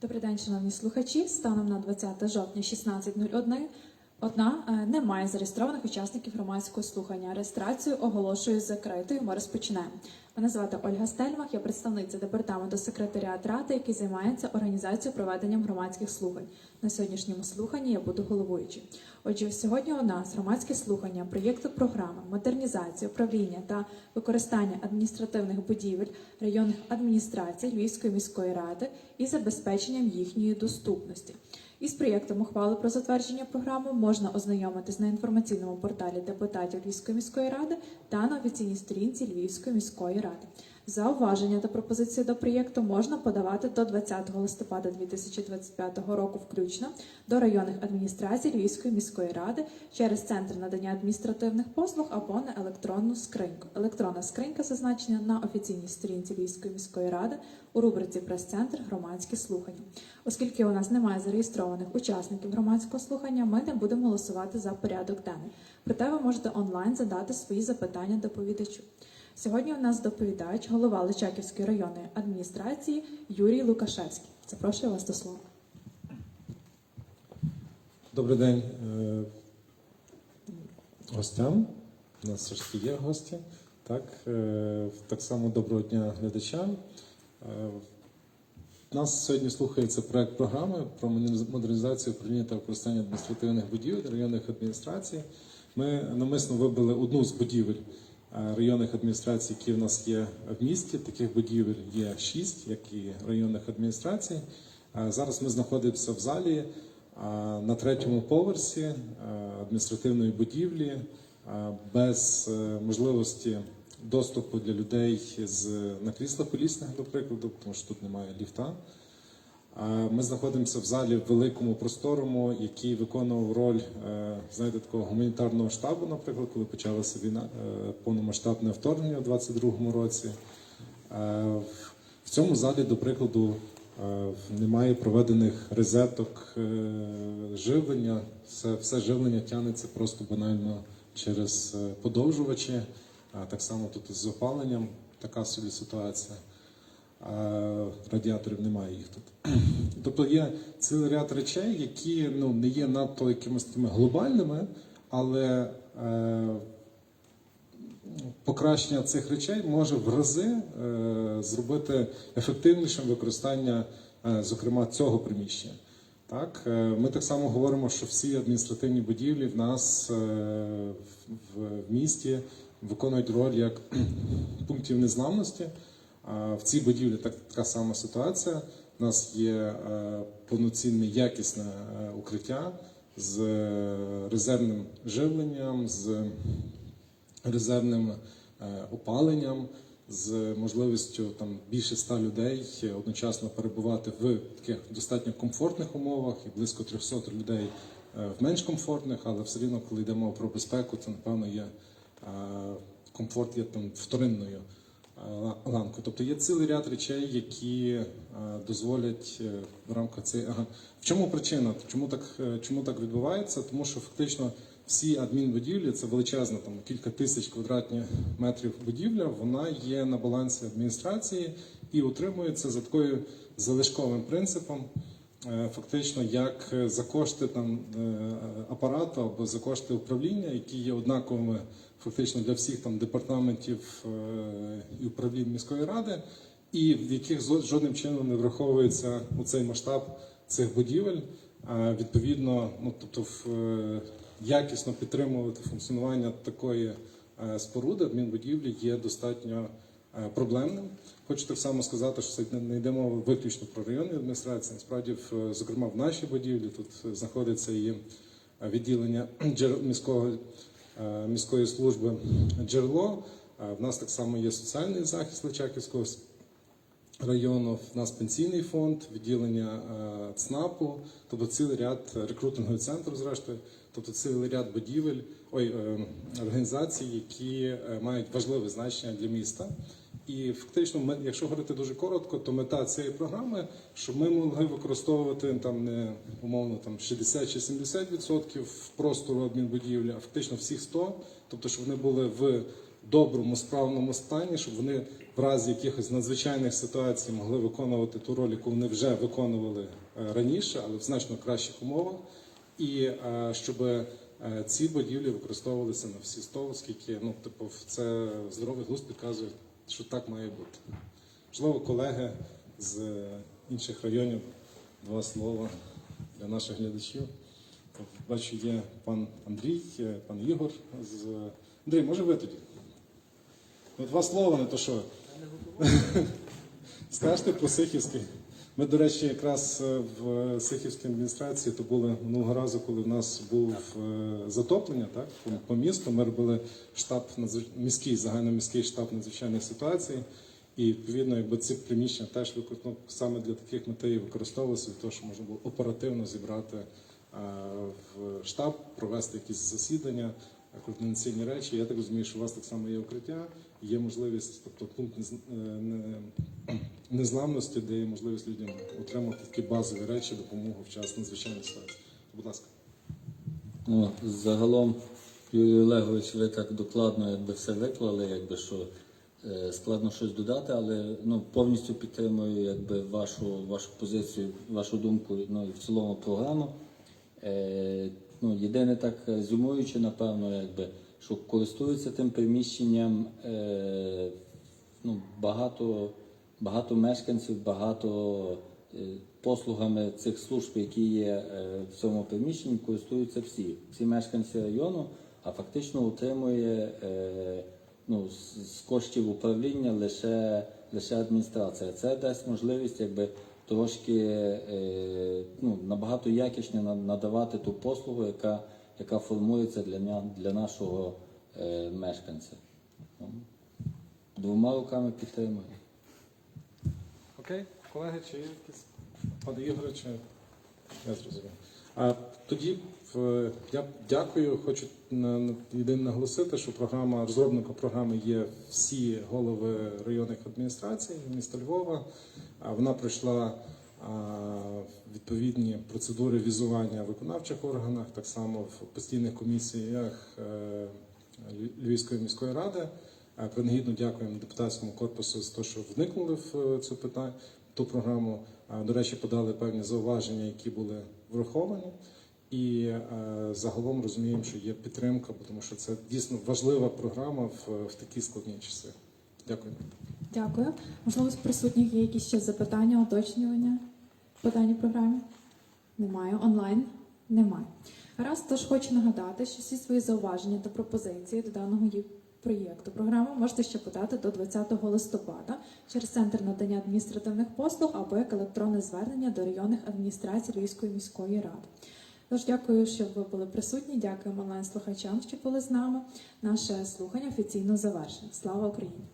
Добрий день, шановні слухачі. Станом на 20 жовтня 16.01 одна е, немає зареєстрованих учасників громадського слухання. Реєстрацію оголошую закритою. Ми розпочинаємо. Мене звати Ольга Стельмах, я представниця департаменту секретаріат ради, який займається організацією проведенням громадських слухань. На сьогоднішньому слуханні я буду головуючим. Отже, сьогодні у нас громадське слухання проєкту програми модернізації, управління та використання адміністративних будівель районних адміністрацій Львівської міської ради і забезпеченням їхньої доступності. Із проєктом ухвали про затвердження програми можна ознайомитись на інформаційному порталі депутатів Львівської міської ради та на офіційній сторінці Львівської міської ради. Зауваження та пропозиції до проєкту можна подавати до 20 листопада 2025 року включно до районних адміністрацій Львівської міської ради через центр надання адміністративних послуг або на електронну скриньку. Електронна скринька зазначена на офіційній сторінці Львівської міської ради у рубриці Прес-центр громадські слухання. Оскільки у нас немає зареєстрованих учасників громадського слухання, ми не будемо голосувати за порядок денний. Проте ви можете онлайн задати свої запитання доповідачу. Сьогодні у нас доповідач, голова Личаківської районної адміністрації Юрій Лукашевський. Запрошую вас до слова. Добрий день е, гостям. У нас все ж таки є гості. Так, е, так само доброго дня глядачам. Е, нас сьогодні слухається проект програми про модернізацію управління та використання адміністративних будівель районних адміністрацій. Ми навмисно вибрали одну з будівель районних адміністрацій, які в нас є в місті. Таких будівель є шість, як і районних адміністрацій. Е, Зараз ми знаходимося в залі на третьому поверсі е, адміністративної будівлі е, без е, можливості доступу для людей з на кріслах колісних, до прикладу, тому що тут немає ліфта. Ми знаходимося в залі великому просторому, який виконував роль е, знаєте, такого гуманітарного штабу, наприклад, коли почалася війна е, повномасштабне вторгнення у 22-му році. Е, В цьому залі, до прикладу, немає проведених розеток живлення. Все, все живлення тягнеться просто банально через подовжувачі. Так само тут із опаленням така собі ситуація. Радіаторів немає їх тут. Тобто є цілий ряд речей, які ну, не є надто якимись такими глобальними, але е, покращення цих речей може в рази е, зробити ефективнішим використання, е, зокрема, цього приміщення. Так, е, ми так само говоримо, що всі адміністративні будівлі в нас е, в місті виконують роль як пунктів незламності. В цій будівлі так, така сама ситуація. У нас є е, повноцінне якісне е, укриття з е, резервним живленням, з резервним опаленням, з можливістю там більше ста людей одночасно перебувати в таких достатньо комфортних умовах і близько 300 людей в менш комфортних, але все рівно, коли йде мова про безпеку, це напевно є комфорт є там вторинною е, ла- ланкою. Тобто є цілий ряд речей, які е, дозволять е, в рамках цієї. В чому причина? Чому так, чому так відбувається? Тому що фактично всі адмінбудівлі, це величезна там кілька тисяч квадратних метрів будівля, вона є на балансі адміністрації і утримується за такою залишковим принципом. Е, Фактично, як е, за кошти там е, апарату або за кошти управління, які є однаковими фактично для всіх там департаментів і управлінь міської ради, і в яких жодним чином не враховується у цей масштаб цих будівель. А, Відповідно, ну тобто в, якісно підтримувати функціонування такої споруди адмінбудівлі є достатньо проблемним. Хочу так само сказати, що це не- йде мова виключно про районні адміністрації. Насправді, в, зокрема, в нашій будівлі тут знаходиться і е, відділення міського е, міської служби джерело. Е, В нас так само є соціальний захист Личаківського району. В нас пенсійний фонд, відділення е, ЦНАПу, тобто цілий ряд рекрутинговий центр, зрештою, тобто цілий ряд будівель, ой, е, організацій, які е, мають важливе значення для міста. І фактично, якщо говорити дуже коротко, то мета цієї програми, щоб ми могли використовувати там не умовно там 60 чи 70% простору адмінбудівлі, а фактично всіх 100, тобто щоб вони були в доброму, справному стані, щоб вони в разі якихось надзвичайних ситуацій могли виконувати ту роль, яку вони вже виконували е, раніше, але в значно кращих умовах, і е, щоб е, ці будівлі використовувалися на всі 100, оскільки ну, типу, це здоровий глузд підказує, що так має бути. Можливо, колеги з інших районів два слова для наших глядачів. Бачу, є пан Андрій, пан Ігор. З... Андрій, може ви тоді? Ну, два слова, не то що. Скажете про Сихівський. Ми, до речі, якраз е, в Сихівській адміністрації то були минулого разу, коли в нас був е, затоплення, так, по, по місту. Ми робили штаб міський, загальноміський штаб надзвичайних ситуацій. І відповідно, якби ці приміщення теж ну, саме для таких метей використовувалися, для того, щоб можна було оперативно зібрати е, в штаб, провести якісь засідання, е, координаційні речі. Я так розумію, що у вас так само є укриття, є можливість, тобто пункт е, незламності, де є можливість людям отримати такі базові речі, допомогу в час надзвичайних ситуацій. Будь ласка. Ну, загалом, Юрій Олегович, ви так докладно якби все виклали, якби що е, складно щось додати, але ну, повністю підтримую якби, вашу, вашу позицію, вашу думку ну, і в цілому програму. Ну, єдине так е, зумуючи, напевно, якби, що користуються тим приміщенням е, ну, багато, багато мешканців, багато е, послугами цих служб, які є е, в цьому приміщенні, користуються всі. Всі мешканці району, а фактично утримує е, ну, з, з коштів управління лише, лише адміністрація. Це дасть можливість якби, трошки е, ну, набагато якісніше надавати ту послугу, яка, яка формується для, для нашого е, мешканця. Ну, Двома руками підтримую. Окей, колеги, чи є якісь пане Ігоре, чи я зрозумів. А тоді я дякую. Хочу єдине наголосити, що програма розробником програми є всі голови районних адміністрацій міста Львова. А Вона пройшла відповідні процедури візування в виконавчих органах, так само в постійних комісіях е, Львівської міської ради. Принагідно дякуємо депутатському корпусу за те, що вникнули в е, цю питання, ту програму. До речі, подали певні зауваження, які були враховані. І е, загалом розуміємо, що є підтримка, тому що це дійсно важлива програма в, в такі складні часи. Дякую. Дякую. Можливо, з присутніх є якісь ще запитання, уточнювання по даній програмі? Немає. Онлайн? Немає. Раз, тож хочу нагадати, що всі свої зауваження та пропозиції до даного проєкту Програму можете ще подати до 20 листопада через центр надання адміністративних послуг або як електронне звернення до районних адміністрацій Львівської міської ради. Тож дякую, що ви були присутні. Дякуємо онлайн-слухачам, що були з нами. Наше слухання офіційно завершено. Слава Україні!